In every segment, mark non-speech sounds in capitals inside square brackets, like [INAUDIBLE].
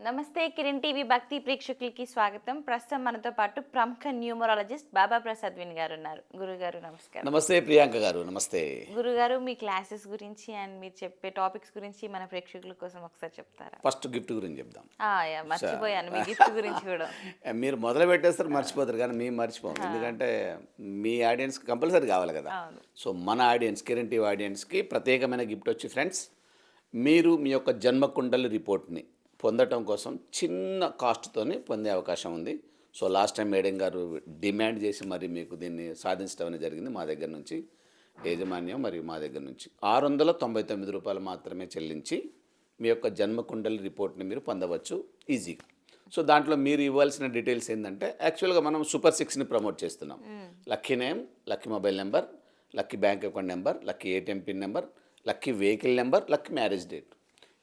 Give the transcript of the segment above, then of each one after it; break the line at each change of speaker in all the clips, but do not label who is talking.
నమస్తే కిరణ్ టీవీ భక్తి ప్రేక్షకులకి స్వాగతం. ప్రస్తుతం మనతో పాటు ప్రముఖ న్యూమరాలజిస్ట్ బాబా ప్రసాద్ విన్ గారు ఉన్నారు. గురుగారు నమస్కారం.
నమస్తే ప్రియాంక గారు నమస్తే.
గురుగారు మీ క్లాసెస్ గురించి అండ్ మీరు చెప్పే టాపిక్స్ గురించి మన ప్రేక్షకుల కోసం ఒకసారి చెప్తారా?
ఫస్ట్ గిఫ్ట్ గురించి చెప్దాం.
ఆ, యా, మర్చిపోయాను. మీ గిఫ్ట్ గురించి కూడా. [LAUGHS]
మీరు మొదలు పెట్టేస్తారు మర్చిపోతారు కానీ మేము మర్చిపోం ఎందుకంటే మీ ఆడియన్స్ కంపల్సరీ కావాలి కదా. సో మన ఆడియన్స్ కిరణ్ టీవీ ఆడియన్స్కి ప్రత్యేకమైన గిఫ్ట్ వచ్చి ఫ్రెండ్స్ మీరు మీ యొక్క జన్మకుండలి రిపోర్ట్ని పొందటం కోసం చిన్న కాస్ట్తోని పొందే అవకాశం ఉంది. సో లాస్ట్ టైం మేడం గారు డిమాండ్ చేసి మరి మీకు దీన్ని సాధించడం అనేది జరిగింది మా దగ్గర నుంచి. యాజమాన్యం మరియు మా దగ్గర నుంచి. ఆరు వందల తొంభై తొమ్మిది రూపాయలు మాత్రమే చెల్లించి మీ యొక్క జన్మకుండలి రిపోర్ట్ని మీరు పొందవచ్చు. ఈజీగా సో దాంట్లో మీరు ఇవ్వాల్సిన డీటెయిల్స్ ఏంటంటే యాక్చువల్గా మనం సూపర్ సిక్స్ని ప్రమోట్ చేస్తున్నాం. Lucky name lucky mobile number lucky bank account number lucky ATM pin number lucky vehicle number lucky marriage date.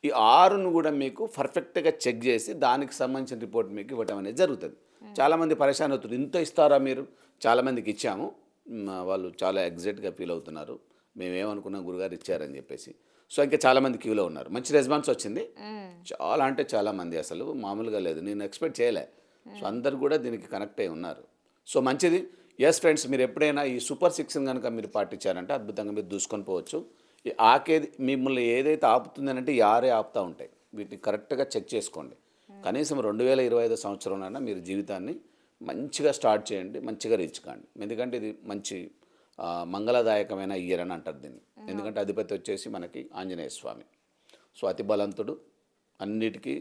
ఈ ఆరును కూడా మీకు పర్ఫెక్ట్గా చెక్ చేసి దానికి సంబంధించిన రిపోర్ట్ మీకు ఇవ్వడం అనేది జరుగుతుంది. చాలామంది పరేషాన్ అవుతారు ఇంత ఇస్తారా మీరు? చాలామందికి ఇచ్చాము. వాళ్ళు చాలా ఎగ్జైట్గా ఫీల్ అవుతున్నారు. మేమేమనుకున్నాం గురుగారు ఇచ్చారని చెప్పేసి. సో ఇంకా చాలామంది క్యూలో ఉన్నారు. మంచి రెస్పాన్స్ వచ్చింది. చాలా అంటే చాలా మంది అసలు మామూలుగా లేదు. నేను ఎక్స్పెక్ట్ చేయలే. సో అందరు కూడా దీనికి కనెక్ట్ అయి ఉన్నారు. సో మంచిది. ఎస్ ఫ్రెండ్స్ మీరు ఎప్పుడైనా ఈ సూపర్ సిక్స్ కనుక మీరు పాటించారంటే అద్భుతంగా మీరు దూసుకొని పోవచ్చు. ఆకేది మిమ్మల్ని ఏదైతే ఆపుతుంది అంటే ఆరే ఆపుతూ ఉంటాయి. వీటిని కరెక్ట్గా చెక్ చేసుకోండి. కనీసం రెండు వేల ఇరవై ఐదో సంవత్సరంలోనైనా మీరు జీవితాన్ని మంచిగా స్టార్ట్ చేయండి మంచిగా రీచ్ కాండి. ఎందుకంటే ఇది మంచి మంగళదాయకమైన ఇయర్ అని అంటారు దీన్ని. ఎందుకంటే అధిపతి వచ్చేసి మనకి ఆంజనేయ స్వామి. సో అతి బలంతుడు అన్నిటికీ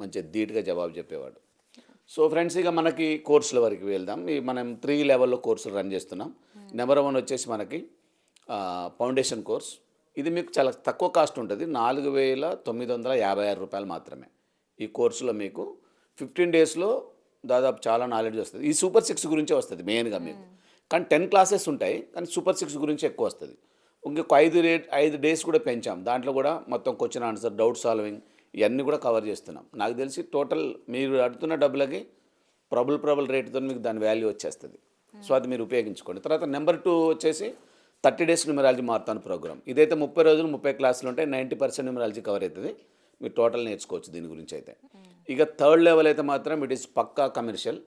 మంచి ధీటుగా జవాబు చెప్పేవాడు. సో ఫ్రెండ్స్ ఇక మనకి కోర్సుల వరకు వెళ్దాం. ఈ మనం త్రీ లెవెల్లో కోర్సులు రన్ చేస్తున్నాం. నెంబర్ వన్ వచ్చేసి మనకి ఫౌండేషన్ కోర్స్. ఇది మీకు చాలా తక్కువ కాస్ట్ ఉంటుంది. నాలుగు వేల తొమ్మిది వందల యాభై ఆరు రూపాయలు మాత్రమే. ఈ కోర్సులో మీకు ఫిఫ్టీన్ డేస్లో దాదాపు చాలా నాలెడ్జ్ వస్తుంది. ఈ సూపర్ సిక్స్ గురించే వస్తుంది మెయిన్గా మీకు. కానీ టెన్ క్లాసెస్ ఉంటాయి కానీ సూపర్ సిక్స్ గురించి ఎక్కువ వస్తుంది. ఇంకొక ఐదు రేట్ ఐదు డేస్ కూడా పెంచాం. దాంట్లో కూడా మొత్తం క్వశ్చన్ ఆన్సర్ డౌట్ సాల్వింగ్ ఇవన్నీ కూడా కవర్ చేస్తున్నాం. నాకు తెలిసి టోటల్ మీరు అడుగుతున్న డబ్బులకి ప్రబుల్ ప్రబుల్ రేటుతో మీకు దాని వాల్యూ వచ్చేస్తుంది. సో అది మీరు ఉపయోగించుకోండి. తర్వాత నెంబర్ టూ వచ్చేసి థర్టీ డేస్ న్యూమరాలజీ మారుతాను ప్రోగ్రామ్. ఇదైతే ముప్పై రోజులు ముప్పై క్లాసులు ఉంటాయి నైంటీ పర్సెంట్ న్యూమరాలజీ కవర్ అవుతుంది మీరు టోటల్ నేర్చుకోవచ్చు దీని గురించి అయితే. ఇక థర్డ్ లెవెల్ అయితే మాత్రం ఇట్ ఈస్ పక్కా కమర్షియల్.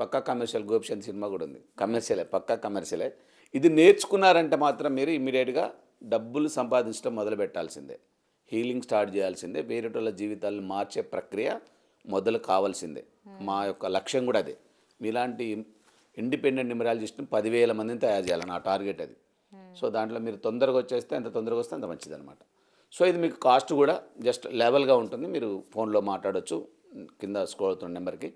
పక్కా కమర్షియల్ గోపిచంద్ సినిమా కూడా ఉంది. కమర్షియలే పక్కా కమర్షియలే. ఇది నేర్చుకున్నారంటే మాత్రం మీరు ఇమీడియట్గా డబ్బులు సంపాదించడం మొదలు పెట్టాల్సిందే హీలింగ్ స్టార్ట్ చేయాల్సిందే. వేరేటోళ్ళ జీవితాలను మార్చే ప్రక్రియ మొదలు కావాల్సిందే. మా యొక్క లక్ష్యం కూడా అదే. మీలాంటి ఇండిపెండెంట్ న్యూమరాలజిస్ట్ని పదివేల మందిని తయారు చేయాలి నా టార్గెట్ అది. సో దాంట్లో మీరు తొందరగా వచ్చేస్తే ఎంత తొందరగా వస్తే అంత మంచిది అనమాట సో ఇది మీకు కాస్ట్ కూడా జస్ట్ లెవెల్గా ఉంటుంది. మీరు ఫోన్లో మాట్లాడొచ్చు కింద స్క్రోల్ అవుతున్న నెంబర్కి.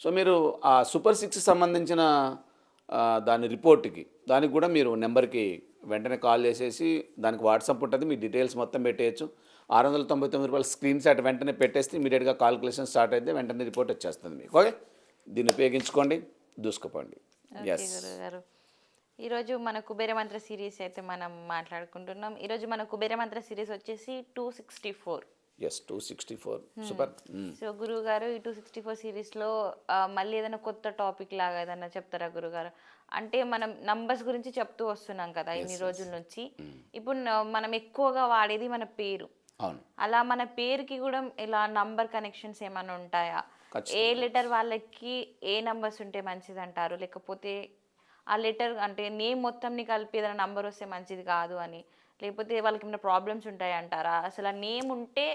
సో మీరు ఆ సూపర్ సిక్స్ సంబంధించిన దాని రిపోర్ట్కి దానికి కూడా మీరు నెంబర్కి వెంటనే కాల్ చేసేసి దానికి వాట్సాప్ ఉంటుంది. మీ డీటెయిల్స్ మొత్తం పెట్టేయచ్చు. ఆరు వందల తొంభై తొమ్మిది రూపాయల స్క్రీన్ షాట్ వెంటనే పెట్టేస్తే ఇమీడియట్గా కాల్కులేషన్ స్టార్ట్ అయితే వెంటనే రిపోర్ట్ వచ్చేస్తుంది మీకు. ఓకే? దీన్ని ఉపయోగించుకోండి దూసుకుపోండి. ఎస్
ఈరోజు మన కుబేర మంత్ర సిరీస్ అయితే మనం మాట్లాడుకుంటున్నాం. ఈరోజు మన కుబేర మంత్ర సిరీస్ వచ్చేసి two sixty four.
Yes two sixty four super
so గురువు గారు ఈ టూ సిక్స్టీ ఫోర్ సిరీస్లో మళ్ళీ ఏదైనా కొత్త టాపిక్ లాగా ఏదైనా చెప్తారా గురుగారు? అంటే మనం నంబర్స్ గురించి చెప్తూ వస్తున్నాం కదా ఇన్ని రోజుల నుంచి. ఇప్పుడు న- మనం ఎక్కువగా వాడేది మన పేరు.
అవును.
అలా మన పేరుకి కూడా ఇలా నంబర్ కనెక్షన్స్ ఏమైనా ఉంటాయా? ఏ లెటర్ వాళ్ళకి ఏ నంబర్స్ ఉంటే మంచిది అంటారు లేకపోతే ఆ లెటర్ అంటే నేమ్ మొత్తంని కలిపి ఏదైనా నంబర్ వస్తే మంచిది కాదు అని. లేకపోతే వాళ్ళకి ఏమైనా ప్రాబ్లమ్స్ ఉంటాయి అంటారా? అసలు ఆ నేమ్ ఉంటే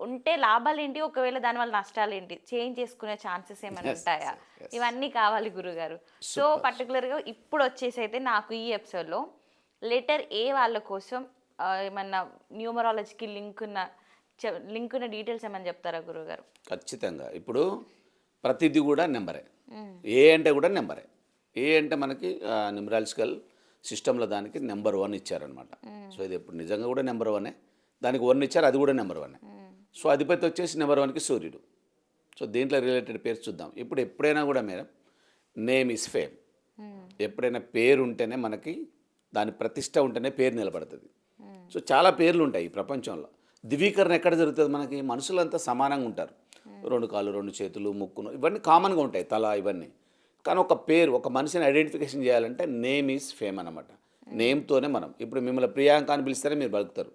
ఉంటే లాభాలు ఏంటి? ఒకవేళ దానివల్ల నష్టాలు ఏంటి? చేంజ్ చేసుకునే ఛాన్సెస్ ఏమైనా ఉంటాయా? ఇవన్నీ కావాలి గురుగారు. సో పర్టికులర్గా ఇప్పుడు వచ్చేసి అయితే నాకు ఈ ఎపిసోడ్లో లెటర్ ఏ వాళ్ళ కోసం ఏమన్నా న్యూమరాలజీకి లింక్ ఉన్న లింక్ ఉన్న డీటెయిల్స్ ఏమన్నా చెప్తారా గురుగారు?
ఖచ్చితంగా. ఇప్పుడు ప్రతిదీ కూడా నెంబరే. ఏ అంటే కూడా నెంబరే. ఏ అంటే మనకి న్యూమరాలజికల్ సిస్టంలో దానికి నెంబర్ వన్ ఇచ్చారనమాట సో ఇది ఇప్పుడు నిజంగా కూడా నెంబర్ వనే దానికి వన్ ఇచ్చారు అది కూడా నెంబర్ వనే సో అధిపతి వచ్చేసి నెంబర్ వన్కి సూర్యుడు. సో దీంట్లో రిలేటెడ్ పేరు చూద్దాం. ఇప్పుడు ఎప్పుడైనా కూడా మేడం నేమ్ ఇస్ ఫేమ్ ఎప్పుడైనా పేరు ఉంటేనే మనకి దాని ప్రతిష్ట ఉంటేనే పేరు నిలబడుతుంది. సో చాలా పేర్లు ఉంటాయి ఈ ప్రపంచంలో. దివీకరణ ఎక్కడ జరుగుతుంది మనకి? మనుషులంతా సమానంగా ఉంటారు. రెండు కాళ్ళు రెండు చేతులు ముక్కును ఇవన్నీ కామన్గా ఉంటాయి తల ఇవన్నీ. కానీ ఒక పేరు ఒక మనిషిని ఐడెంటిఫికేషన్ చేయాలంటే నేమ్ ఈజ్ ఫేమ్ అనమాట నేమ్తోనే మనం. ఇప్పుడు మిమ్మల్ని ప్రియాంక అని పిలిస్తేనే మీరు బలుకుతారు.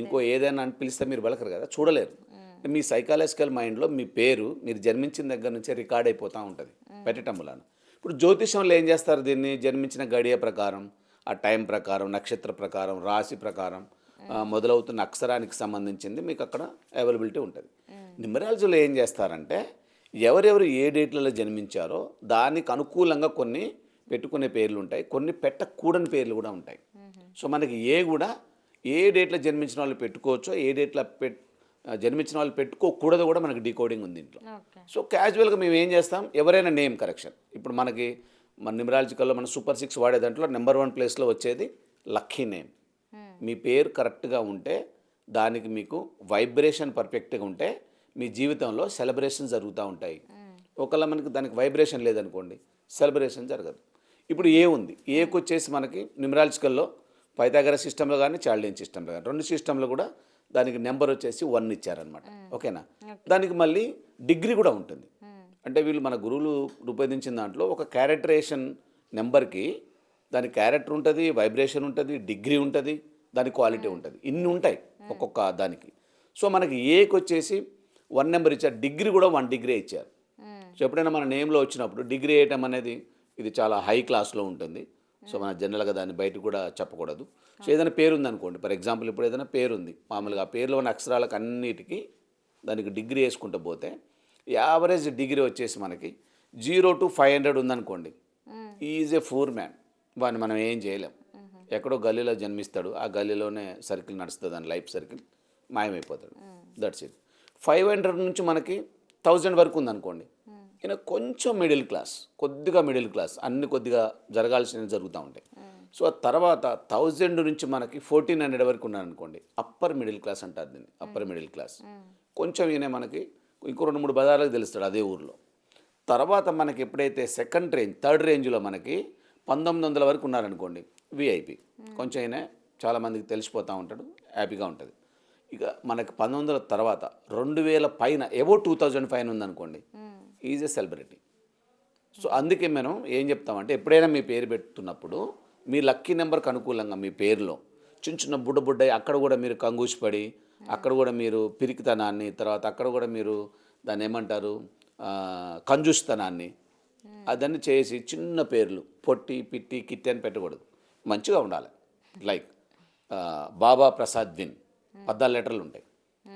ఇంకో ఏదైనా అని పిలిస్తే మీరు బలకరు కదా చూడలేరు. మీ సైకాలజికల్ మైండ్లో మీ పేరు మీరు జన్మించిన దగ్గర నుంచే రికార్డ్ అయిపోతూ ఉంటుంది పెట్టటం వలన ఇప్పుడు జ్యోతిషంలో ఏం చేస్తారు దీన్ని? జన్మించిన గడియ ప్రకారం ఆ టైం ప్రకారం నక్షత్ర ప్రకారం రాశి ప్రకారం మొదలవుతున్న అక్షరానికి సంబంధించింది మీకు అక్కడ అవైలబిలిటీ ఉంటుంది. న్యూమరాలజీలో ఏం చేస్తారంటే ఎవరెవరు ఏ డేట్లలో జన్మించారో దానికి అనుకూలంగా కొన్ని పెట్టుకునే పేర్లు ఉంటాయి కొన్ని పెట్టకూడని పేర్లు కూడా ఉంటాయి. సో మనకి ఏ కూడా ఏ డేట్లో జన్మించిన వాళ్ళు పెట్టుకోవచ్చో ఏ డేట్లో పెట్ జన్మించిన వాళ్ళు పెట్టుకోకూడదు కూడా మనకి డీకోడింగ్ ఉంది ఇంట్లో. సో క్యాజువల్గా మేము ఏం చేస్తాం? ఎవరైనా నేమ్ కరెక్షన్. ఇప్పుడు మనకి మన న్యూమరాలజికల్లో మన సూపర్ సిక్స్ వాడే దాంట్లో నెంబర్ వన్ ప్లేస్లో వచ్చేది లక్కీ నేమ్. మీ పేరు కరెక్ట్గా ఉంటే దానికి మీకు వైబ్రేషన్ పర్ఫెక్ట్గా ఉంటే మీ జీవితంలో సెలబ్రేషన్ జరుగుతూ ఉంటాయి. ఒకవేళ మనకి దానికి వైబ్రేషన్ లేదనుకోండి సెలబ్రేషన్ జరగదు. ఇప్పుడు ఏ ఉంది? ఏకి వచ్చేసి మనకి న్యూమరాలజికల్లో పైతాగర సిస్టంలో కానీ చాల్డియన్ సిస్టంలో కానీ రెండు సిస్టంలో కూడా దానికి నెంబర్ వచ్చేసి వన్ ఇచ్చారనమాట ఓకేనా? దానికి మళ్ళీ డిగ్రీ కూడా ఉంటుంది. అంటే వీళ్ళు మన గురువులు రూపొందించిన దాంట్లో ఒక క్యారెక్టరేషన్ నెంబర్కి దాని క్యారెక్టర్ ఉంటుంది వైబ్రేషన్ ఉంటుంది డిగ్రీ ఉంటుంది దాని క్వాలిటీ ఉంటుంది. ఇన్ని ఉంటాయి ఒక్కొక్క దానికి. సో మనకి ఏకి వచ్చేసి వన్ నెంబర్ ఇచ్చారు. డిగ్రీ కూడా వన్ డిగ్రీ ఇచ్చారు. సో ఎప్పుడైనా మన నేమ్లో వచ్చినప్పుడు డిగ్రీ వేయటం అనేది ఇది చాలా హై క్లాస్లో ఉంటుంది. సో మన జనరల్గా దాన్ని బయట కూడా చెప్పకూడదు. సో ఏదైనా పేరు ఉంది అనుకోండి ఫర్ ఎగ్జాంపుల్ ఇప్పుడు ఏదైనా పేరు ఉంది. మామూలుగా ఆ పేరులో ఉన్న అక్షరాలకు అన్నిటికీ దానికి డిగ్రీ వేసుకుంటూ పోతే యావరేజ్ డిగ్రీ వచ్చేసి మనకి జీరో టు ఫైవ్ హండ్రెడ్ ఉందనుకోండి. Is a poor man. వాడిని మనం ఏం చేయలేం. ఎక్కడో గల్లీలో జన్మిస్తాడు. ఆ గల్లీలోనే సర్కిల్ నడుస్తుంది. అని life circle మాయమైపోతాడు. That's it. Five hundred నుంచి మనకి థౌజండ్ వరకు ఉందనుకోండి. ఈయన కొంచెం మిడిల్ క్లాస్ కొద్దిగా మిడిల్ క్లాస్ అన్ని కొద్దిగా జరగాల్సినవి జరుగుతూ ఉంటాయి. సో ఆ తర్వాత థౌజండ్ నుంచి మనకి ఫోర్టీన్ హండ్రెడ్ వరకు ఉన్నారనుకోండి అప్పర్ మిడిల్ క్లాస్ అంటారు దీన్ని అప్పర్ మిడిల్ క్లాస్. కొంచెం ఈయన మనకి ఇంకో రెండు మూడు బజార్లకు తెలుస్తాడు అదే ఊర్లో. తర్వాత మనకి ఎప్పుడైతే సెకండ్ రేంజ్ థర్డ్ రేంజ్లో మనకి పంతొమ్మిది వందల వరకు ఉన్నారనుకోండి విఐపి కొంచెం అయినా చాలామందికి తెలిసిపోతూ ఉంటాడు హ్యాపీగా ఉంటుంది. ఇక మనకి పంతొమ్మిది వందల తర్వాత రెండు వేల పైన ఎవో టూ థౌజండ్ పైన ఉందనుకోండి. ఈజ్ ఎ సెలబ్రిటీ సో అందుకే మనం ఏం చెప్తామంటే ఎప్పుడైనా మీ పేరు పెట్టున్నప్పుడు మీ లక్కీ నెంబర్కి అనుకూలంగా మీ పేరులో చిన్న చిన్న బుడ్డ బుడ్డ అక్కడ కూడా మీరు కంగూసిపడి అక్కడ కూడా మీరు పిరికితనాన్ని తర్వాత అక్కడ కూడా మీరు దాన్ని ఏమంటారు కంజూస్తనాన్ని అదన్నీ చేసి చిన్న పేర్లు పొట్టి పిట్టి కిట్టి అని పెట్టకూడదు. మంచిగా ఉండాలి. లైక్ బాబా ప్రసాద్ విన్. పద్నాలుగు లెటర్లు ఉంటాయి.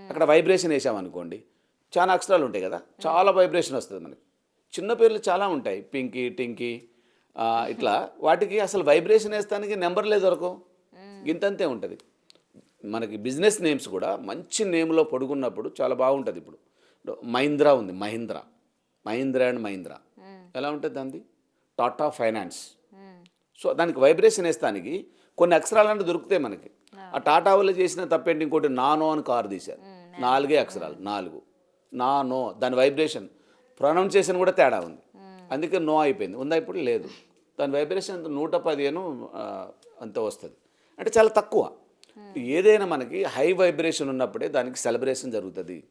అక్కడ వైబ్రేషన్ వేసామనుకోండి చాలా అక్షరాలు ఉంటాయి కదా చాలా వైబ్రేషన్ వస్తుంది మనకి. చిన్న పేర్లు చాలా ఉంటాయి పింకీ టింకీ ఇట్లా. వాటికి అసలు వైబ్రేషన్ వేస్తానికి నెంబర్లే దొరకవు. ఇంతంతే ఉంటుంది. మనకి బిజినెస్ నేమ్స్ కూడా మంచి నేమ్లో పొడుగున్నప్పుడు చాలా బాగుంటుంది ఇప్పుడు. మహీంద్రా ఉంది మహీంద్రా. మహీంద్రా అండ్ మహీంద్రా. ఎలా ఉంటుంది దాన్ని టాటా ఫైనాన్స్ సో దానికి వైబ్రేషన్ వేస్తానికి కొన్ని అక్షరాలు దొరుకుతాయి మనకి. ఆ. టాటా వాళ్ళు చేసిన తప్పేంటి? ఇంకోటి నానో అని కారు తీశారు. నాలుగే అక్షరాలు నాలుగు. నానో దాని వైబ్రేషన్ ప్రొనౌన్సియేషన్ కూడా తేడా ఉంది. అందుకే నో అయిపోయింది. ఉందా ఇప్పుడు? లేదు. దాని వైబ్రేషన్ నూట పదిహేను అంత వస్తుంది. అంటే చాలా తక్కువ. ఏదైనా మనకి హై వైబ్రేషన్ ఉన్నప్పుడే దానికి సెలబ్రేషన్ జరుగుతుంది.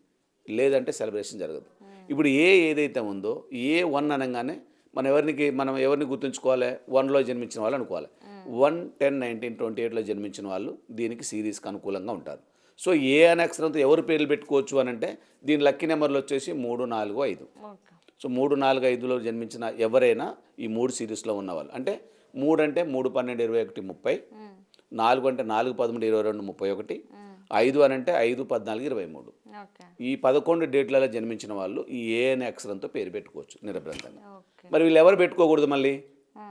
లేదంటే సెలబ్రేషన్ జరగదు. ఇప్పుడు ఏ ఏదైతే ఉందో ఏ వన్ అనగానే మనం ఎవరికి మనం ఎవరిని గుర్తుంచుకోవాలి? వన్లో జన్మించిన వాళ్ళు అనుకోవాలి. వన్ టెన్ నైన్టీన్ ట్వంటీ ఎయిట్లో జన్మించిన వాళ్ళు దీనికి సిరీస్కి అనుకూలంగా ఉంటారు. సో ఏ అనే అక్షరంతో ఎవరు పేర్లు పెట్టుకోవచ్చు అని అంటే దీని లక్కీ నెంబర్లు వచ్చేసి మూడు నాలుగు ఐదు. సో మూడు నాలుగు ఐదులో జన్మించిన ఎవరైనా ఈ మూడు సిరీస్లో ఉన్నవాళ్ళు. అంటే మూడు అంటే మూడు పన్నెండు ఇరవై ఒకటి ముప్పై. నాలుగు అంటే నాలుగు పదమూడు ఇరవై రెండు ముప్పై ఒకటి. ఐదు అని అంటే ఐదు పద్నాలుగు ఇరవై మూడు. ఈ పదకొండు డేట్లలో జన్మించిన వాళ్ళు ఈ ఏ అనే అక్షరంతో పేరు పెట్టుకోవచ్చు నిరభ్రంతంగా. మరి వీళ్ళు ఎవరు పెట్టుకోకూడదు మళ్ళీ?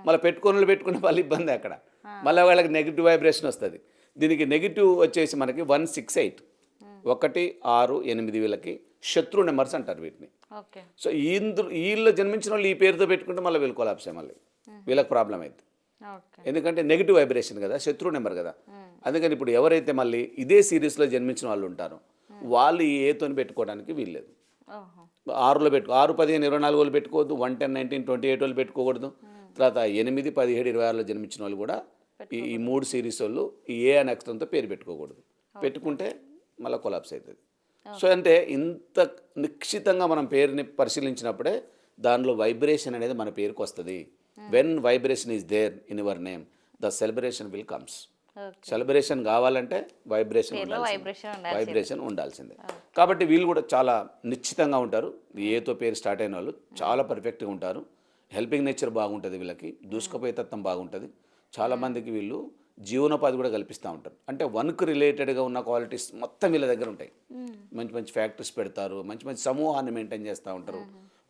మళ్ళీ పెట్టుకుని పెట్టుకునే వాళ్ళు ఇబ్బంది అక్కడ. మళ్ళీ వాళ్ళకి నెగిటివ్ వైబ్రేషన్ వస్తుంది. దీనికి నెగిటివ్ వచ్చేసి మనకి వన్ సిక్స్ ఎయిట్. ఒకటి ఆరు ఎనిమిది వీళ్ళకి శత్రు నెంబర్స్ అంటారు వీటిని. సో ఇందు వీళ్ళు జన్మించిన వాళ్ళు ఈ పేరుతో పెట్టుకుంటే మళ్ళీ వీళ్ళు కొలాప్సే మళ్ళీ. వీళ్ళకి ప్రాబ్లం అయింది
ఓకే.
ఎందుకంటే నెగిటివ్ వైబ్రేషన్ కదా శత్రు నెంబర్ కదా. అందుకని ఇప్పుడు ఎవరైతే మళ్ళీ ఇదే సిరీస్లో జన్మించిన వాళ్ళు ఉంటారో వాళ్ళు ఈ ఏతోని పెట్టుకోవడానికి వీల్లేదు. ఆరులో పెట్టుకో ఆరు పదిహేను ఇరవై నాలుగు వాళ్ళు పెట్టుకోవద్దు one ten nineteen twenty eight వాళ్ళు పెట్టుకోకూడదు. తర్వాత ఎనిమిది పదిహేడు ఇరవై ఆరులో జన్మించిన వాళ్ళు కూడా ఈ ఈ మూడు సిరీస్ వాళ్ళు ఈ ఏ అనే అక్షరంతో పేరు పెట్టుకోకూడదు. పెట్టుకుంటే మళ్ళీ కొలాప్స్ అవుతుంది సో అంటే ఇంత నిశ్చితంగా మనం పేరుని పరిశీలించినప్పుడే దానిలో వైబ్రేషన్ అనేది మన పేరుకు వస్తుంది when vibration is there in your name the celebration will comes celebration కావాలంటే వైబ్రేషన్
వైబ్రేషన్ ఉండాలి
వైబ్రేషన్ ఉండాల్సిందే. కాబట్టి వీళ్ళు కూడా చాలా నిశ్చితంగా ఉంటారు. ఏతో పేరు స్టార్ట్ అయిన వాళ్ళు చాలా పర్ఫెక్ట్గా ఉంటారు. హెల్పింగ్ నేచర్ బాగుంటుంది వీళ్ళకి. దూసుకుపోయే తత్వం బాగుంటుంది చాలామందికి వీళ్ళు జీవనోపాధి కూడా కల్పిస్తూ ఉంటారు. అంటే వన్కు రిలేటెడ్గా ఉన్న క్వాలిటీస్ మొత్తం వీళ్ళ దగ్గర ఉంటాయి. మంచి మంచి ఫ్యాక్టరీస్ పెడతారు. మంచి మంచి సమూహాన్ని మెయింటైన్ చేస్తూ ఉంటారు.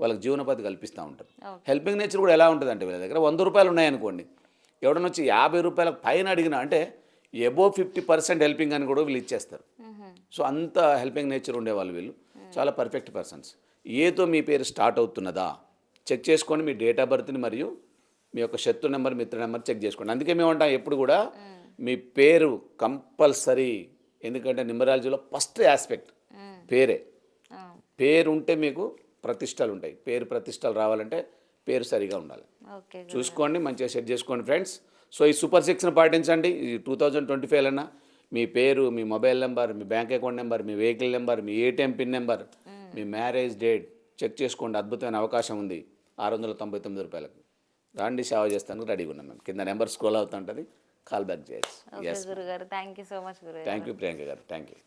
వాళ్ళకి జీవనోపాధి కల్పిస్తూ ఉంటారు. హెల్పింగ్ నేచర్ కూడా ఎలా ఉంటుంది అంటే వీళ్ళ దగ్గర వంద రూపాయలు ఉన్నాయనుకోండి. ఎవడన్నా వచ్చి యాభై రూపాయలకు పైన అడిగినా అంటే ఎబో ఫిఫ్టీ పర్సెంట్ హెల్పింగ్ అని కూడా వీళ్ళు ఇచ్చేస్తారు. సో అంత హెల్పింగ్ నేచర్ ఉండేవాళ్ళు వీళ్ళు. చాలా పర్ఫెక్ట్ పర్సన్స్. ఏతో మీ పేరు స్టార్ట్ అవుతున్నదా? చెక్ చేసుకోండి మీ డేట్ ఆఫ్ బర్త్ని మరియు మీ యొక్క శత్రు నెంబర్ మిత్ర నెంబర్ చెక్ చేసుకోండి. అందుకే మేము ఉంటాం ఎప్పుడు కూడా మీ పేరు కంపల్సరీ ఎందుకంటే న్యూమరాలజీలో ఫస్ట్ ఆస్పెక్ట్ పేరే. పేరు ఉంటే మీకు ప్రతిష్టలు ఉంటాయి పేరు ప్రతిష్టలు రావాలంటే పేరు సరిగా ఉండాలి. చూసుకోండి మంచిగా సెట్ చేసుకోండి ఫ్రెండ్స్. సో ఈ సూపర్ సిక్స్ని పాటించండి. ఈ టూ థౌజండ్ ట్వంటీ ఫైవ్ అన్నా మీ పేరు మీ మొబైల్ నెంబర్ మీ బ్యాంక్ అకౌంట్ నెంబర్ మీ వెహికల్ నెంబర్ మీ ఏటీఎం పిన్ నెంబర్ మీ మ్యారేజ్ డేట్ చెక్ చేసుకోండి. అద్భుతమైన అవకాశం ఉంది. ఆరు వందల తొంభై తొమ్మిది రూపాయలకు. రాండి సేవ చేస్తాను రెడీగా ఉన్నాం మేము. కింద నెంబర్ స్క్రోల్ అవుతుంటుంది. కాల్ బ్యాక్ చేయొచ్చు.
Thank you so much
thank you Priyanka గారు. Thank you